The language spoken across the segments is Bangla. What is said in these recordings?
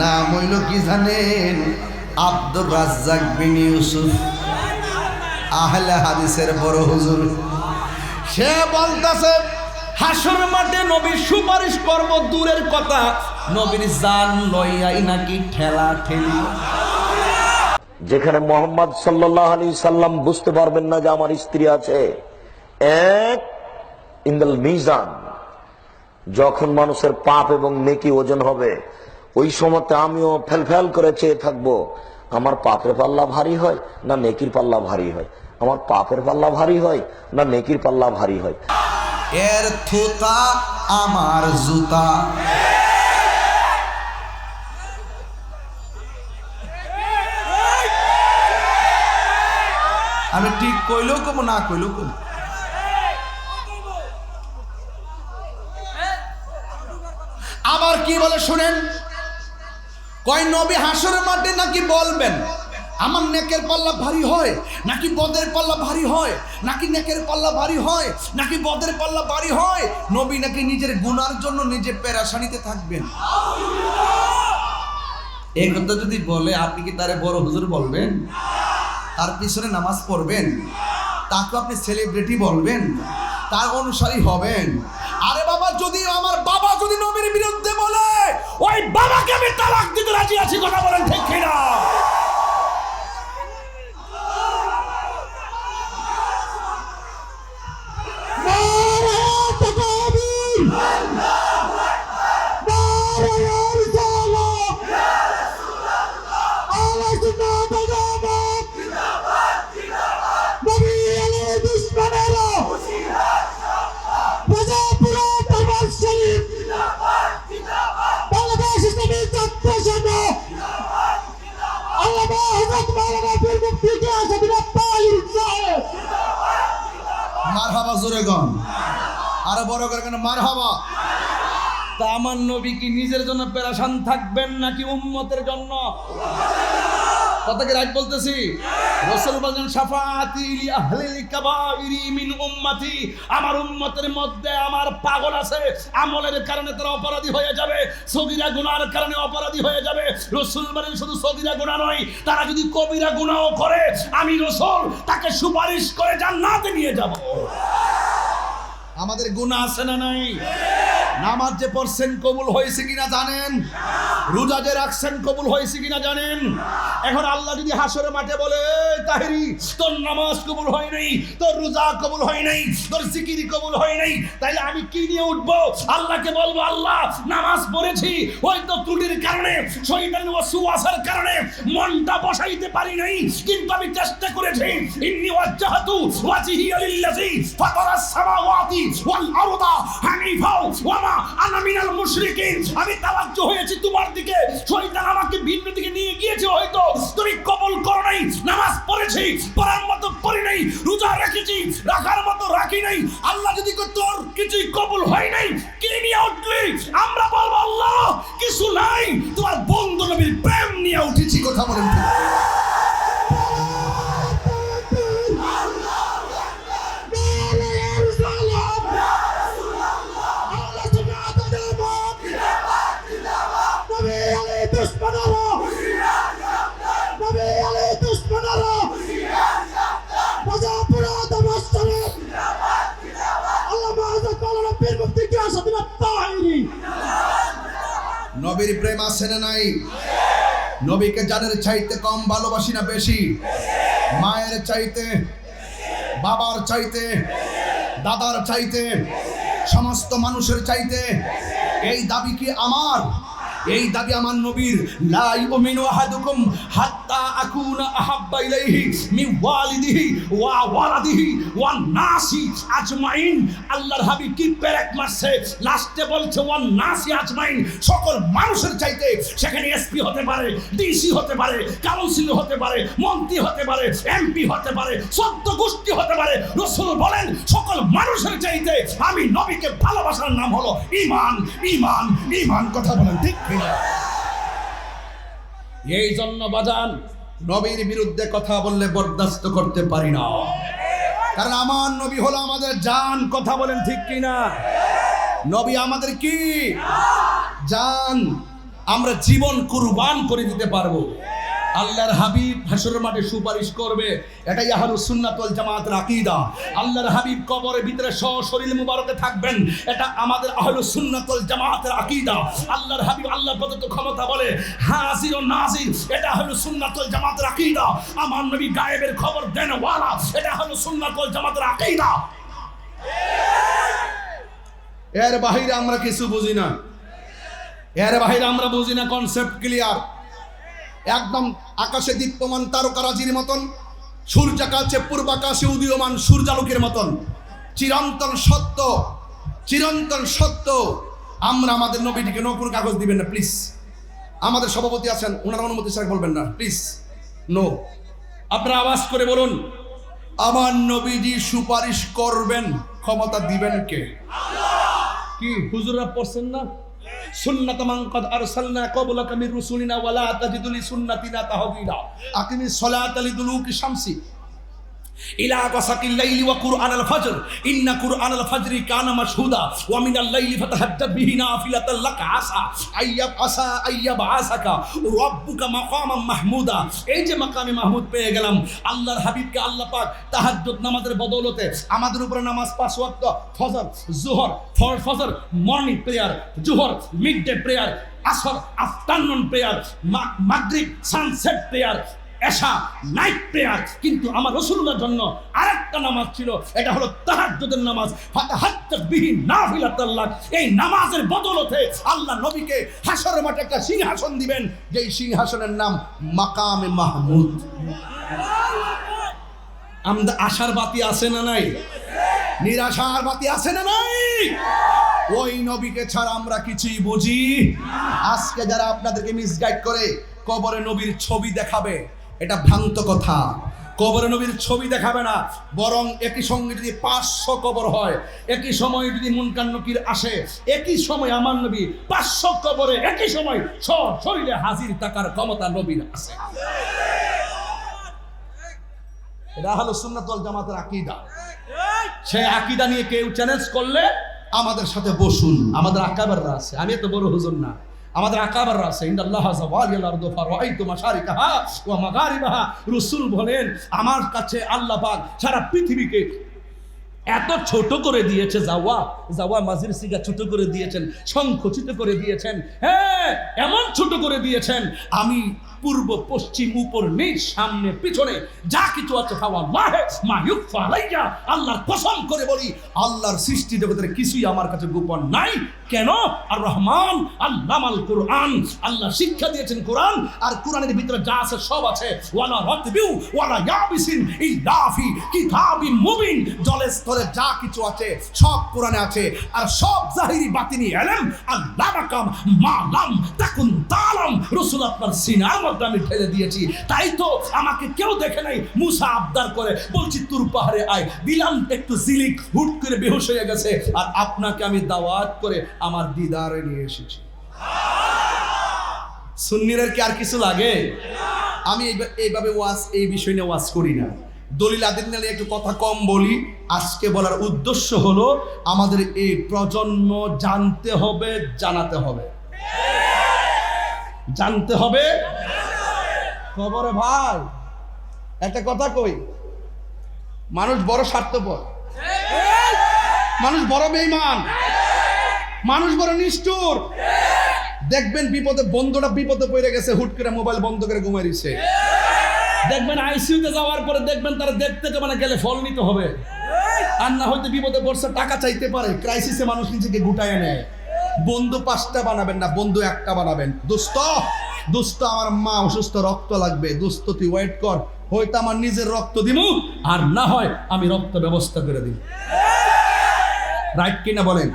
নাম হইল কি জানেন? আব্দুর রাজ্জাক বিন ইউসুফ। আহলে হাদিসের বড় হুজুর। সে বলতাছে, হাসর মাঠে নবীর সুপারিশ করব, দূরের কথা। নবীর জান লইয়াই নাকি ঠেলা ঠেলি। যেখানে মোহাম্মদ সাল্লাহ আলী সাল্লাম বুঝতে পারবেন না যে আমার স্ত্রী আছে, এক ইন্দাল মিজান, যখন মানুষের পাপ এবং নেকি ওজন হবে ওই সময়তে আমিও ফেলফেল করে চেয়ে থাকব। আমার পাপের পাল্লা ভারী হয় না নেকির পাল্লা ভারী হয়? আমার পাপের পাল্লা ভারী হয় না নেকির পাল্লা ভারী হয়? এর থুতা আমার জুতা। আমি ঠিক কইলেও কমো, না কইলেও কমো। আবার কি বলে শুনেন? কয় নবী হাসরের মাঠে নাকি বলবেন? আমার নেকের পাল্লা ভারী হয়, নাকি বদের পাল্লা ভারী হয়, নাকি নেকের পাল্লা ভারী হয়, নাকি বদের পাল্লা ভারী হয়? নবী নাকি নিজের গুনার জন্য নিজে পেরাশানিতে থাকবেন? এই কথা যদি বলে, আপনি কি তারে বড় হুজুর বলবেন? তার পিছনে নামাজ পড়বেন? তাকে আপনি সেলিব্রিটি বলবেন? তার অনুসারী হবেন? আরে বাবা, যদি আমার বাবা যদি নবীর বিরুদ্ধে বলে ওই বাবাকে আমি তালাক দিতে রাজি আছি কথা বলেন ঠিক কিনা? আরও বড় করে কেন? মার হাবা তা আমার নবী কি নিজের জন্য পেরাশান থাকবেন নাকি উম্মতের জন্য? কথা কি রাইট বলতেছি? রসুল বলেন, শাফাআতি লি আহলিল কাবাইরি মিন উম্মতি। আমার উম্মতের মধ্যে আমার পাগল আছে, আমলের কারণে তারা অপরাধী হয়ে যাবে, সগীরা গুনার কারণে অপরাধী হয়ে যাবে। রসুল বলেন, শুধু সগীরা গুনাহ নয়, তারা যদি কবিরা গুনাহও করে, আমি রসুল তাকে সুপারিশ করে জান্নাতে নিয়ে যাব। আমাদের গুণা আছে না নাই? নামাজ যে পড়ছেন কবুল হয়েছে কিনা জানেন? রোজা যে রাখছেন কবুল হয়েছে কিনা জানেন? এখন আল্লাহ যদি হাসরে মাঠে বলে "এই তাহেরি। তোর নামাজ কবুল হয় নাই, তোর রোজা কবুল হয় নাই, তোর জিকির কবুল হয় নাই। তাইলে আমি কি নিয়ে আল্লাহকে বলব, আল্লাহ, নামাজ পড়েছি। ওই তো ত্রুটির কারণে কারণে মনটা বসাইতে পারি নাই। কিন্তু আমি চেষ্টা করেছি, ইন্নি ওয়াজ্জাহাতু ফাতারাস সামাওয়াতি ওয়াল আরদা হানিফা আনা মিনাল মুশরিকিন। আমি হয়েছি তোমার দিকে। শয়তান আমাকে ভিন্ন দিকে নিয়ে পড়েছি পড়ার মতো পড়ি নাই, রোজা রেখেছি, রাখার মতো রাখি নাই। আল্লাহ যদি তোর কিছুই কবুল হয় নাই, কে নিয়ে উঠলি? আমরা বলব, আল্লাহ, কিছু নাই। তোমার বন্ধু নবীর প্রেম নিয়ে উঠেছি, কথা বলেন। নবীর প্রেম আছে না নাই? নবীকে জানের চাইতে কম ভালোবাসি না বেশি, মায়ের চাইতে, বাবার চাইতে, দাদার চাইতে, সমস্ত মানুষের চাইতে, এই দাবি কি আমার? এই দাবি আমার নবীর, লা ইউমিনু আহাদুকুম হাত্তা আকুনা আহাব্বা ইলাইহি মিন ওয়ালিদিহি ওয়া ওয়ালাদিহি ওয়ান নাসি আজমাইন। আল্লাহর হাবিব কি পেরেক মারছে? লাস্টে বলছে ওয়ান নাসি আজমাইন। সকল মানুষের চাইতে সেখানে এসপি হতে পারে ডিসি হতে পারে কাউন্সিল হতে পারে, মন্ত্রী হতে পারে এমপি হতে পারে সত্য গোষ্ঠী হতে পারে। রসুল বলেন, সকল মানুষের চাইতে আমি নবীকে ভালোবাসার নাম হলো ইমান ইমান ইমান কথা বলেন, ঠিক এই জন্য বাজান, নবীর বিরুদ্ধে কথা বললে বরদাস্ত করতে পারি না। কারণ আমার নবী হলো আমাদের জান, কথা বলেন ঠিক কিনা? নবী আমাদের কি? জান। আমরা জীবন কুরবান করে দিতে পারব। আল্লাহর হাবিব হাসরের মাঠে সুপারিশ করবে। এটাই আহলুস সুন্নাত ওয়াল জামাতের আকীদা। আল্লাহর হাবিব কবরের ভিতরে সশরীর মুবারকে থাকবেন। এটা আমাদের আহলুস সুন্নাতল ওয়াল জামাতের আকীদা। আল্লাহর হাবিব আল্লাহ প্রদত্ত ক্ষমতা বলে, হাজির ও নাজির, এটা হলো সুন্নাতল ওয়াল জামাতের আকীদা। আমার নবী গায়েবের খবর দেন ওয়ালা, এটা হলো সুন্নাত ওয়াল জামাতের আকীদা। এর বাহিরে আমরা কিছু বুঝি না। এর বাহিরে আমরা বুঝি না কনসেপ্ট ক্লিয়ার একদম আকাশে দীপ্যমান তারকারাজির মতন, সূর্যাকাশে পূর্বাকাশে উদীয়মান সূর্যালোকের মতন। চিরন্তন সত্য চিরন্তন সত্য। আমরা আমাদের নবীটিকে নকুন কাগজ দিবেন না, প্লিজ। আমাদের সভাপতি আছেন, ওনার অনুমতি স্যার বলবেন না, প্লিজ। নো। আপনারা আওয়াজ করে বলুন, আমার নবীজি সুপারিশ করবেন, ক্ষমতা দিবেন কে? কি, হুজুররা পড়ছেন না? সুন্নাত মান কদ আরসালনা শামসি। এই যে মাহমুদ পেয়ে গেলাম, আল্লাহর হাবিবকে আল্লাহ পাক তাহাজ্জুদ নামাজের বদৌলতে আমাদের উপরে নামাজ পাঁচ ওয়াক্ত ফজর, জোহর ফজর, মর্নিং প্রেয়ার, জোহর, মিড ডে প্রেয়ার, আসর আফটারনুন প্রেয়ার মাগরিব, সানসেট প্রেয়ার এশা নাইট প্রেয়ার। কিন্তু আমার রসুল্লার জন্য আরেকটা নামাজ ছিল, এটা হলো তাহাজ্জুদের নামাজ। ফাতাহাজ্জাত বিহি নাফিলাতাল্লাহ। এই নামাজের বদলতে আল্লাহ নবীকে হাসরের মাঠে একটা সিংহাসন দিবেন, যেই সিংহাসনের নাম মাকামে মাহমুদ। আমাদের আশার বাতি আছে না নাই? নিরাশার বাতি আছে না নাই? ওই নবীকে ছাড়া আমরা কিছুই বুঝি। আজকে যারা আপনাদেরকে মিসগাইড করে, কবরে নবীর ছবি দেখাবে এটা ভ্রান্ত কথা। কবরে নবীর ছবি দেখাবে না, বরং একই সঙ্গে যদি পাঁচশো কবর হয়, একই সময় যদি মুনকান নকির আসে, একই সময় আমার নবী পাঁচশো কবরে, একই সময় সব শরীরে হাজির থাকার ক্ষমতা নবীর আছে। এটা হলো সুন্নাতুল জামাতের আকীদা। সেই আকীদা নিয়ে কেউ চ্যালেঞ্জ করলে আমাদের সাথে বসুন। আমাদের আকাবাররা আছে। আমি এত বড় হুজুর না। আমাদের আকাবার আছে রাসূল বলেন, আমার কাছে আল্লাহ পাক সারা পৃথিবীকে এত ছোট করে দিয়েছে জাওয়া জাওয়া মাজির সিগা ছোট করে দিয়েছেন, সংকুচিত করে দিয়েছেন হ্যাঁ এমন ছোট করে দিয়েছেন, আমি পূর্ব, পশ্চিম, উপর, নিচ, সামনে, পিছনে, যা কিছু আছে আল্লাহর কসম করে বলি, আল্লাহর সৃষ্টি জগতের কিছুই আমার কাছে গোপন নাই। কেন? আর রহমান আল্লাহ আল কোরআন। আল্লাহ শিক্ষা দিয়েছেন কোরআন, আর কোরআনের ভিতরে যা আছে সব আছে। ওয়ালা রতবিউ ওয়ালা ইয়াবিসিন কিতাবিন মুবিন। যা কিছু আছে, সব কোরআনে আছে। আর সব জাহিরি বাতিনি এলেম, আল্লাহ মাকাম মালাম তাকুন তালাম। রসুল আপনার সিনার মধ্যে আমি ঠেলে দিয়েছি। তাই তো আমাকে কেউ দেখে নাই। মুসা আবদার করে বলছি, তুর পাহাড়ে আয়। একটু জিলিক হুট করে বেহুশ হয়ে গেছে। আর আপনাকে আমি দাওয়াত করে আমার দিদারে নিয়ে এসেছি। সুন্নিরের কি আর কিছু লাগে? আমি এইভাবে ওয়াজ, এই বিষয় নিয়ে ওয়াজ করি না। দলিল আদিন নিয়ে একটু কথা কম বলি। আজকে বলার উদ্দেশ্য হলো, আমাদের এই প্রজন্ম জানতে হবে, জানাতে হবে। জানতে হবে। খবরে ভাই, একটা কথা কই? মানুষ বড় স্বার্থপর। মানুষ বড় বেইমান মানুষ বড় নিষ্ঠুর। দেখবেন বিপদে বন্ধুটা বিপদে পড়ে গেছে, হুট করে মোবাইল বন্ধ করে ঘুমাই দিছে। দেখবেন আইসিইউতে যাওয়ার পরে দেখবেন তারা দেখতে মানে গেলে ফল নিতে হবে। আর না হয়তো বিপদে পড়ছে, টাকা চাইতে পারে। ক্রাইসিসে মানুষ নিজেকে গুটায় নেয়। বন্ধু পাঁচটা বানাবেন না, বন্ধু একটা বানাবেন। দোস্ত দোস্ত, আমার মা অসুস্থ, রক্ত লাগবে। দোস্ত, তুই ওয়েট কর। হয়তো আমার নিজের রক্ত দিমু, আর না হয় আমি রক্ত ব্যবস্থা করে দিব রাইট কিনা বলেন?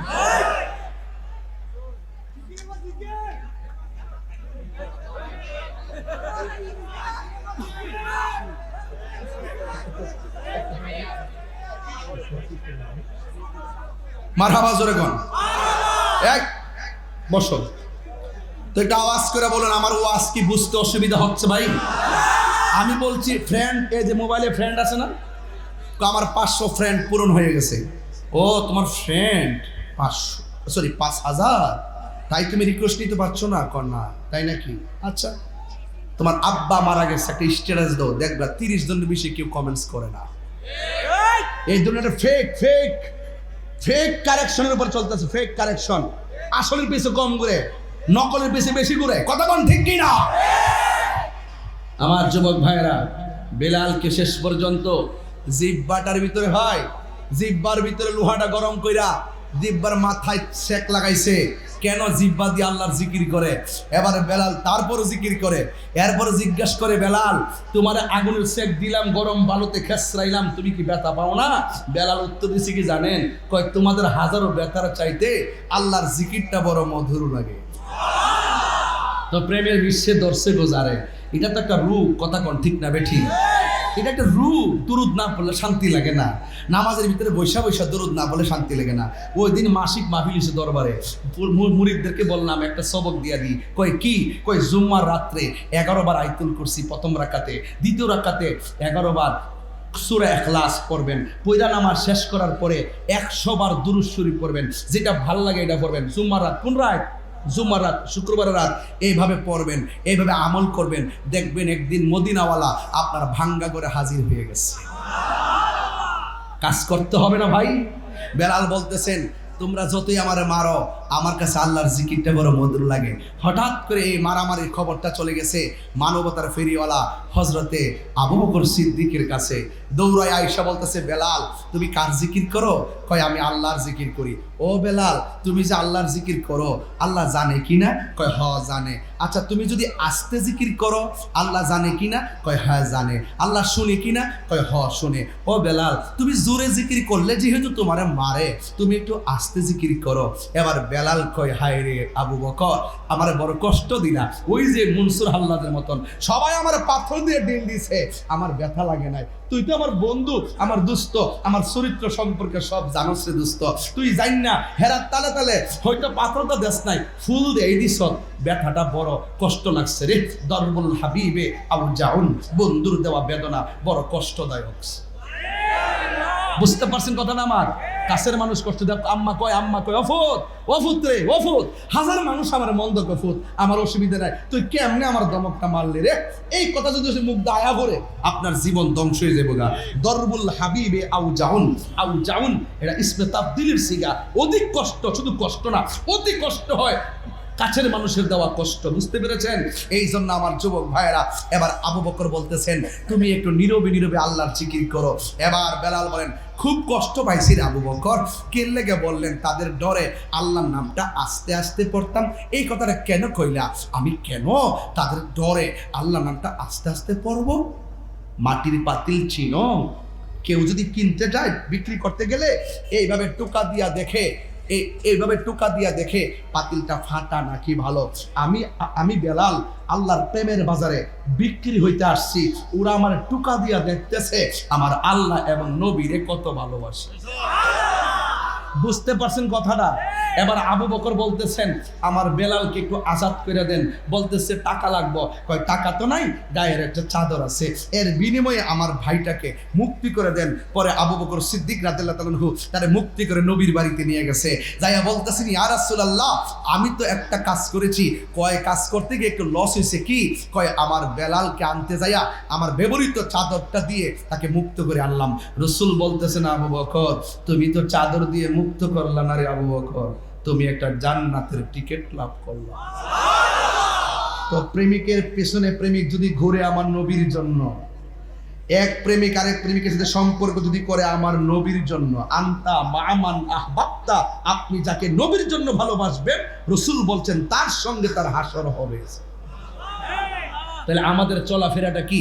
মারহাবা জোরে কোন। এক বসো। তো একটা আওয়াজ করে বলুন আমার ওয়াজ কি বুঝতে অসুবিধা হচ্ছে ভাই? আমি বলছি ফ্রেন্ড এই যে মোবাইলে ফ্রেন্ড আছে না? আমার পাঁচশো ফ্রেন্ড পূরণ হয়ে গেছে। ও তোমার ফ্রেন্ড পাঁচশো সরি পাঁচ হাজার? তাই তুমি রিকোয়েস্ট নিতে পারছ না কন্যা তাই নাকি? আচ্ছা তোমার আব্বা মারা গেছে একটা স্ট্যাটাস দাও। দেখবা তিরিশ জনের বেশি কেউ কমেন্টস করে না। এই! জন্য একটা ফেক ফেক ফেক কারেকশনের উপর চলতেছে ফেক কারেকশন আসলের পিছে কম ঘুরে, নকলের পিছে বেশি ঘুরে। কতক্ষণ ঠিক কি না আমার যুবক ভাইরা বেলালকে শেষ পর্যন্ত জিব্বাটার ভিতরে হয় জিব্বার ভিতরে লোহাটা গরম কইরা জিব্বার মাথায় সেক লাগাইছে। কেন জিব্বা দিয়ে আল্লাহর জিকির করে? এবারে বেলাল তারপর জিকির করে। এরপর জিজ্ঞাসা করে, বেলাল, তোমার আগুনের সেক দিলাম, গরম বালুতে খেসরাইলাম, তুমি কি ব্যথা পাও না? বেলাল উত্তর দিছে কি জানেন? কয়, তোমাদের হাজারো ব্যথার চাইতে আল্লাহর জিকিরটা বড় মধুর লাগে। তো প্রেমের বিশ্বে দর্শে গোজারে। এটা তো একটা রূপ, কথা কন ঠিক না বেঠি এটা একটা রূপ দুরুদ না পড়লে শান্তি লাগে না। নামাজের ভিতরে বৈশা বৈশা দরুদ না বলে শান্তি লাগে না। ওই দিন মাসিক মাহফিল এসে দরবারে মুরিদদেরকে বললাম একটা সবক দিয়া দিই। কয়, কি? কয়, জুম্মার রাত্রে এগারো বার আইতুল করছি প্রথম রাকাতে, দ্বিতীয় রাকাতে এগারো বার সুরা এখলাস পড়বেন। পয়লা নামাজ শেষ করার পরে একশো বার দুরুদ শরীফ পড়বেন। যেটা ভালো লাগে এটা পড়বেন। জুম্মার রাত কোন জুম্মার রাত শুক্রবার রাত, এইভাবে পড়বেন, এইভাবে আমল করবেন, দেখবেন একদিন মদিনাওয়ালা আপনার ভাঙ্গা করে হাজির হয়ে গেছে। কাজ করতে হবে না ভাই। বেলাল বলতেছেন, তোমরা যতই আমার মারো, আমার কাছে আল্লাহর জিকিরটা বড় মধুর লাগে। হঠাৎ করে এই মারামারির খবরটা চলে গেছে মানবতার ফেরিওয়ালা হজরতে আবু বকর সিদ্দিকের কাছে। দৌড়ায় আয়সা বলতেছে, বেলাল, তুমি কার জিকির করো? কয়, আমি আল্লাহর জিকির করি। ও বেলাল, তুমি যে আল্লাহর জিকির করো, আল্লাহ জানে কি না? কয়, হ, জানে। আচ্ছা তুমি যদি আস্তে জিকির করো, আল্লাহ জানে কি না? কয় হ্যাঁ জানে। আল্লাহ শুনে কি না? কয়, হ, শুনে। ও বেলাল, তুমি জোরে জিকির করলে যেহেতু তোমারে মারে, তুমি একটু আস্তে জিকির করো। এবার বেলাল কয়, হায় রে আবু বকর, আমার বড় কষ্ট দিলা। ওই যে মনসুর হাল্লাদের মতন, সবাই আমার পাথর দিয়ে ডিল দিছে। আমার ব্যথা লাগে নাই। তুই তো আমার বন্ধু, আমার দুস্থ, আমার চরিত্র সম্পর্কে সব জানোস রে দুস্থ। তুই জান না, হেরার তালে তালে, হয়তো পাথরটা দেশ নাই। ফুল দেয় দিস ব্যথাটা বড়, কষ্ট লাগছে রে। দরবুল হাবিবে আউ যাউন বন্ধুর দেওয়া বেদনা বড় কষ্টদায়ক। বুঝতে পারছেন কথাটা আমার? কাছের মানুষ কষ্ট দেয়, আম্মা কয় আম্মা কয়, অফুত অফুত রে, অফুত। হাজার মানুষ আমার মন্দ কফুত আমার অসুবিধা নাই। তুই কেমনে আমার দমকটা মারলি রে? এই কথা যদি সে মুখ দায়া করে আপনার জীবন ধ্বংস হয়ে যাবে গা। দরবুল হাবিবে আউ জাউন আউ জাউন এটা ইসমে তাবদিলের সিগা অধিক কষ্ট, শুধু কষ্ট না, অতি কষ্ট হয়। কাছের মানুষের দেওয়া কষ্ট, বুঝতে পেরেছেন? এই জন্য আমার যুবক ভাইয়েরা, এবার আবু বকর বলতেছেন, তুমি একটু নীরবে নীরবে আল্লাহর জিকির করো। এবার বেলাল বলেন, খুব কষ্ট পাইছি আবু বকর। কে লেগে বললেন, তাদের ডরে আল্লাহর নামটা আস্তে আস্তে পড়তাম। এই কথাটা কেন কইলা? আমি কেন তাদের ডরে আল্লাহর নামটা আস্তে আস্তে পড়ব? মাটির পাতিল চিনো কেউ যদি কিনতে যায় বিক্রি করতে গেলে এইভাবে টোকা দিয়া দেখে এইভাবে টুকা দিয়া দেখে পাতিলটা ফাটা নাকি ভালো। আমি আমি বেলাল আল্লাহর প্রেমের বাজারে বিক্রি হইতে আসছি। ওরা আমার টুকা দিয়া দেখতেছে, আমার আল্লাহ এবং নবীরে কত ভালোবাসে। বুঝতে পারছেন কথাটা? এবার আবু বকর বলতেছেন, আমার বেলালকে একটু আজাদ করে দেন। বলতেছে, টাকা লাগবো। কয়, টাকা তো নাই, গায়ের একটা চাদর আছে। এর বিনিময়ে আমার ভাইটাকে মুক্তি করে দেন। পরে আবু বকর সিদ্দিক রাদিল্লাহ তালহু মুক্তি করে নবীর বাড়িতে নিয়ে গেছে। যাইয়া বলতেছেন, ইয়া রাসূলুল্লাহ, আমি তো একটা কাজ করেছি। কয়, কাজ করতে গিয়ে একটু লস হয়েছে কি? কয়, আমার বেলালকে আনতে যাইয়া আমার ব্যবহৃত চাদরটা দিয়ে তাকে মুক্ত করে আনলাম। রসুল বলতেছেন, আবু বকর, তুমি তো চাদর দিয়ে মুক্ত করলা না রে আবু বকর? তুমি একটা জান্নাতের টিকিট লাভ করলা। তো প্রেমিকের পেছনে প্রেমিক যদি ঘুরে আমার নবীর জন্য, এক প্রেমিক আরেক প্রেমিকের সাথে সম্পর্ক যদি করে আমার নবীর জন্য, আন্তা মামান আহবাত্তা আপনি যাকে নবীর জন্য ভালোবাসবেন, রসুল বলছেন তার সঙ্গে তার হাসর হবে। তাহলে আমাদের চলাফেরাটা কি?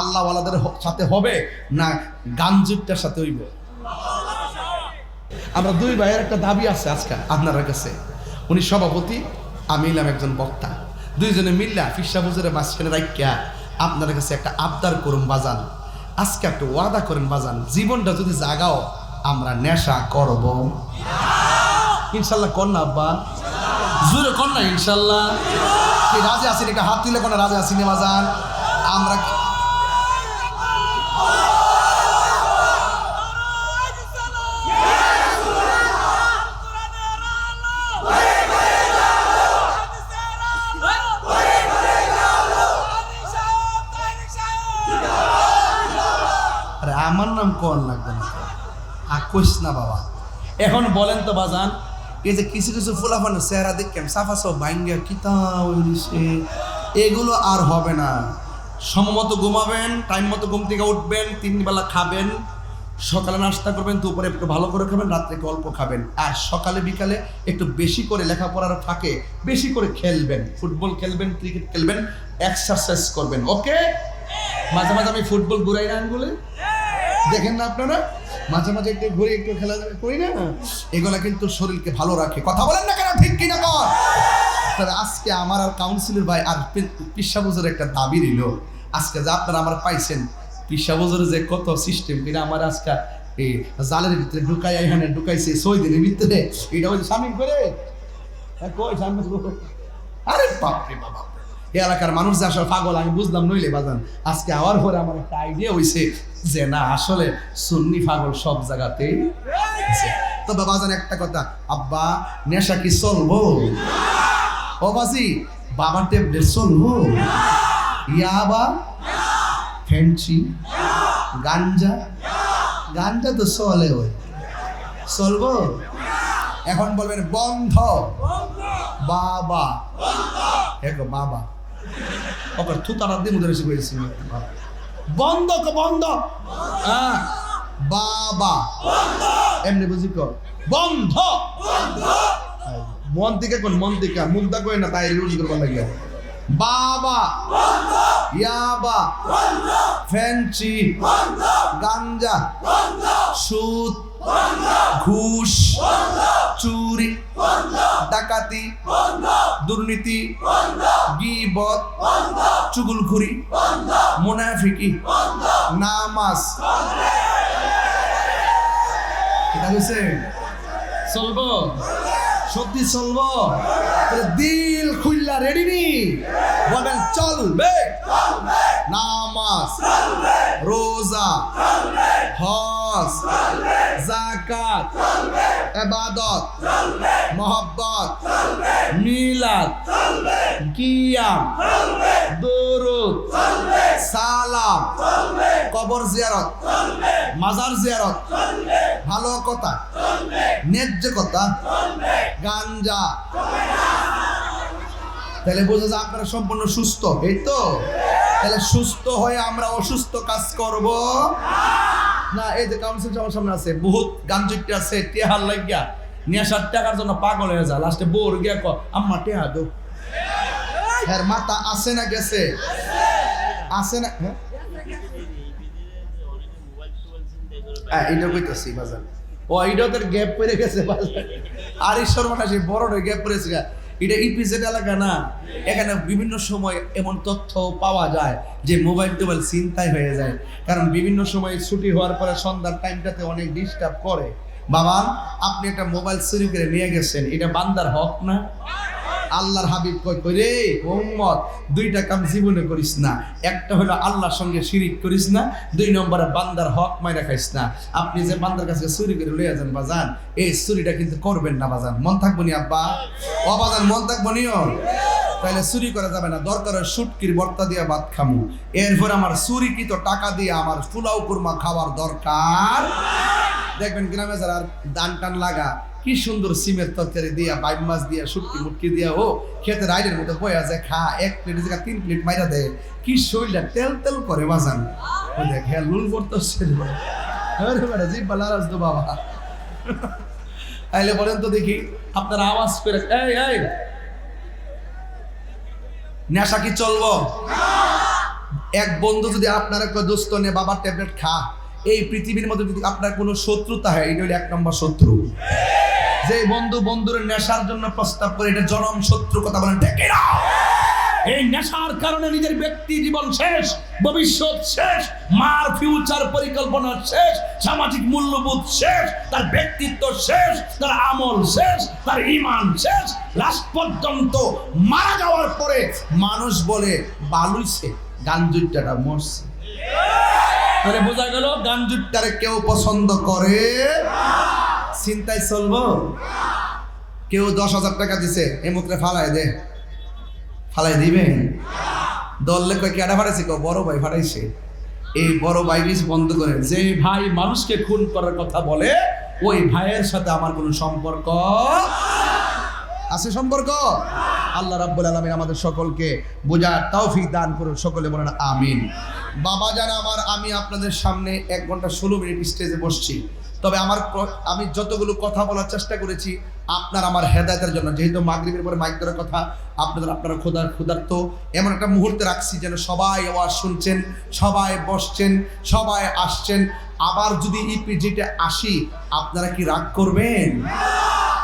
আল্লাহওয়ালাদের সাথে হবে না গাঞ্জুরটার সাথে হইব? আমরা দুই ভাইয়ের একটা দাবি আছে আজকে আপনার কাছে। উনি সভাপতি, আমি এলাম একজন বক্তা। দুইজনে মিল্লা ফিসা বুজুরে মাঝখানে রাখিয়া আপনার কাছে একটা আবদার করুন বাজান। আজকে একটা ওয়াদা করেন বাজান, জীবনটা যদি জাগাও, আমরা নেশা করব। ইনশাল্লাহ না আব্বা। জুড়ে না ইনশাল্লাহ। রাজে আছেন একটা হাত তুলে কোনো রাজে আসিনি বাজান? আমরা আমার নাম কল লাগবে না? আর না বাবা। এখন বলেন তো বাজান, এই যে কিছু কিছু ফুলাফানো চেহারা দেখেন সাফা সব বাইঙ্গা কিতা এগুলো আর হবে না। সমমতো ঘুমাবেন টাইম মতো ঘুম থেকে উঠবেন, তিন বেলা খাবেন, সকালে নাস্তা করবেন, দুপুরে একটু ভালো করে খাবেন, রাত্রে একটু অল্প খাবেন। আর সকালে, বিকালে একটু বেশি করে লেখাপড়ার ফাঁকে বেশি করে খেলবেন। ফুটবল খেলবেন, ক্রিকেট খেলবেন এক্সারসাইজ করবেন ওকে মাঝে মাঝে আমি ফুটবল ঘুরাই না বলে দেখেন না আপনারা? মাঝে মাঝে একটু ঘুরে একটু খেলাধুলা করি না? এগুলা কিন্তু শরীরকে ভালো রাখে। কথা বলেন না কেন? ঠিক কিনা কর? তবে আজকে আমার আর কাউন্সিলের ভাই আর পিসাবুজের একটা দাবি দিল আজকে যে আপনারা আমার পাইছেন পিসাবুজের যে কত সিস্টেম করে আমার আজকে এই জালের ভিতরে ঢুকাই এখানে ঢুকাইছে ছয় দিনের ভিতরে। এটা ওই সামিল করে? হ্যাঁ, কই করো? আরে বাপরে বাবা। এলাকার মানুষ যে আসলে পাগল, আমি বুঝলাম নইলে বাজান। আজকে আওয়ার পরে আমার একটা আইডিয়া হইছে যে, না, আসলে সুন্নি পাগল সব জায়গাতেই। তবে বাজান একটা কথা, আব্বা, নেশা কি চলবো? ও বাজি, বাবার টেবলেট চলবো? ইয়াবা ফেন্সি গাঞ্জা? গাঞ্জা তো চলে ওই। চলবো? এখন বলবেন বন্ধ। বাবা। এগো বাবা। ওকে থুতারা দিয়ে মুদে রেসি করেছি বন্ধ বন্ধ। হ্যাঁ। বাবা। এমনি বুঝি কো, বন্ধ। মন থেকে কোন, মন থেকে। মুগ্ধা কই না, তাই রুজ করবার লাগে বাবা। ইয়াবা। ফেন্সি গাঞ্জা। সুদ ঘুষ চুরি ডাকাতি দুর্নীতি গিবত চুগুলখুরি মুনাফিকি নামাজ। এটা হয়েছে চলবো। সত্যি চলবো। দিল খুললা রেডি নি? বলেন চলবে নামাজ রোজা হজ জাকাত এবাদত মোহব্বত মিলাদ কিয়াম দরুদ সালাম কবর জিয়ারত মাজার জিয়ারত ভালো কথা ন্যায্য কথা গাঞ্জা তাহলে বোঝা যায় আপনারা সম্পূর্ণ সুস্থ। এই তো? তাহলে সুস্থ হয়ে আমরা অসুস্থ কাজ করব। না, এই যে কাউন্সিল আমার সামনে আছে, বহুত গাঞ্জুকটি আছে, টেহার লাগিয়া নিয়ে নেশার টাকার জন্য পাগল হয়ে যায়। লাস্টে বোর গিয়া ক আম্মা, টেহা দো এর মাথা আছে না গেছে? আছে না হ্যাঁ? হ্যাঁ বাজার ও তোর গ্যাপ গেছে আর ঈশ্বর মানে বড় গ্যাপ পড়েছে। এটা ইপিজেড এলাকা না। এখানে বিভিন্ন সময় এমন তথ্য পাওয়া যায় যে মোবাইল টোবাইল চিন্তায় হয়ে যায়। কারণ বিভিন্ন সময় ছুটি হওয়ার পরে সন্ধ্যার টাইমটাতে অনেক ডিস্টার্ব করে। বাবা, আপনি একটা মোবাইল চুরি করে নিয়ে গেছেন। এটা বান্দার হক না? আল্লাহর হাবিব কই কই রে উম্মত, দুইটা কাম জীবনে করিস না। একটা হলো আল্লাহর সঙ্গে শিরিক করিস না, দুই নম্বরে বান্দার হক মাইরা খাইস না। আপনি যে বান্দার কাছে চুরি করে লইয়া যান বাজান, এই চুরিটা কিন্তু করবেন না বাজান। মন থাকব নি আব্বা? ও বাজান, মন থাকব নিও? তাহলে চুরি করা যাবে না, দরকার হয় সুটকির বর্তা দিয়ে ভাত খামু। এরপর আমার চুরিকৃত টাকা দিয়ে আমার ফুলাও কুরমা খাওয়ার দরকার। দেখবেন গ্রামে যারা দান টান লাগা কি সুন্দর সিমের তরকারি দিয়া বাইম মাছ দিয়া, শুটকি মুটকি দিয়া, ও খেতে রাইডের মতো বয়া যায় খা, এক প্লেট জায়গা তিন প্লেট মাইরা দেয় কি শরীরটা তেল তেল করে বাজান। দেখ হ্যাঁ লুল পড়তেছে আরে বেটা জিভ বালারাজ তো বাবা। তাইলে বলেন তো দেখি, আপনারা আওয়াজ করে, এই এই। নেশা কি চলবো? এক বন্ধু যদি আপনার দোস্ত, নে, বাবার ট্যাবলেট খা। এই পৃথিবীর মধ্যে যদি আপনার কোনো শত্রুতা হয়, এটা হলো এক নম্বর শত্রু। যে বন্ধু বন্ধুর নেশার জন্য প্রস্তাব করে, এটা জনম শত্রু কথা বলেন ডেকে নাও। এই নেশার কারণে নিজের ব্যক্তি জীবন শেষ, ভবিষ্যৎ শেষ, মার ফিউচার পরিকল্পনা শেষ, সামাজিক মূল্যবোধ শেষ, তার ব্যক্তিত্ব শেষ, তার আমল শেষ, তার ইমান শেষ। লাস্ট পর্যন্ত মারা যাওয়ার পরে মানুষ বলে, বালুইছে গাঞ্জুটাটা মরছে। তাহলে বোঝা গেল গাঞ্জুটারে কেউ পছন্দ করে চিন্তায় চলবো? কেউ দশ হাজার টাকা দিছে এমুকরে ফালাই দে। ফালাই দিবেন দললে কয় কেডা ফাটাইছে কেউ বড় ভাই ফাটাইছে। এই বড় ভাই বন্ধ করে যে ভাই মানুষকে খুন করার কথা বলে, ওই ভাইয়ের সাথে আমার কোনো সম্পর্ক আছে সম্পর্ক? আল্লাহ রাব্বুল আলামিন আমাদের সকলকে বোঝার তৌফিক দান করুন সকলে বলেন আমিন। বাবা জানা আমার, আমি আপনাদের সামনে এক ঘণ্টা ষোলো মিনিট স্টেজে বসছি। তবে আমার আমি যতগুলো কথা বলার চেষ্টা করেছি, আপনার আমার হেদায়তের জন্য, যেহেতু মাগরিবের পরে মাইক ধরার কথা, আপনাদের, আপনারা ক্ষুধার, ক্ষুধার্ত। এমন একটা মুহূর্তে রাখছি যেন সবাই আওয়াজ শুনছেন, সবাই বসছেন, সবাই আসছেন। আবার যদি ইপিজিতে আসি, আপনারা কি রাগ করবেন?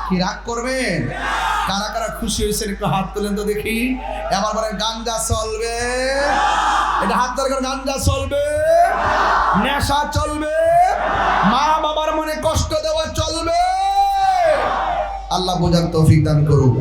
কি রাগ করবেন? কারা কারা খুশি হয়েছেন, একটু হাত তোলেন তো দেখি। এবার বলেন গাঞ্জা চলবে। এটা হাত ধরে করে গাঞ্জা চলবে, নেশা চলবে, মা বাবার মনে কষ্ট দেওয়া চলবে। আল্লাহ বোঝার তৌফিক দান করুক।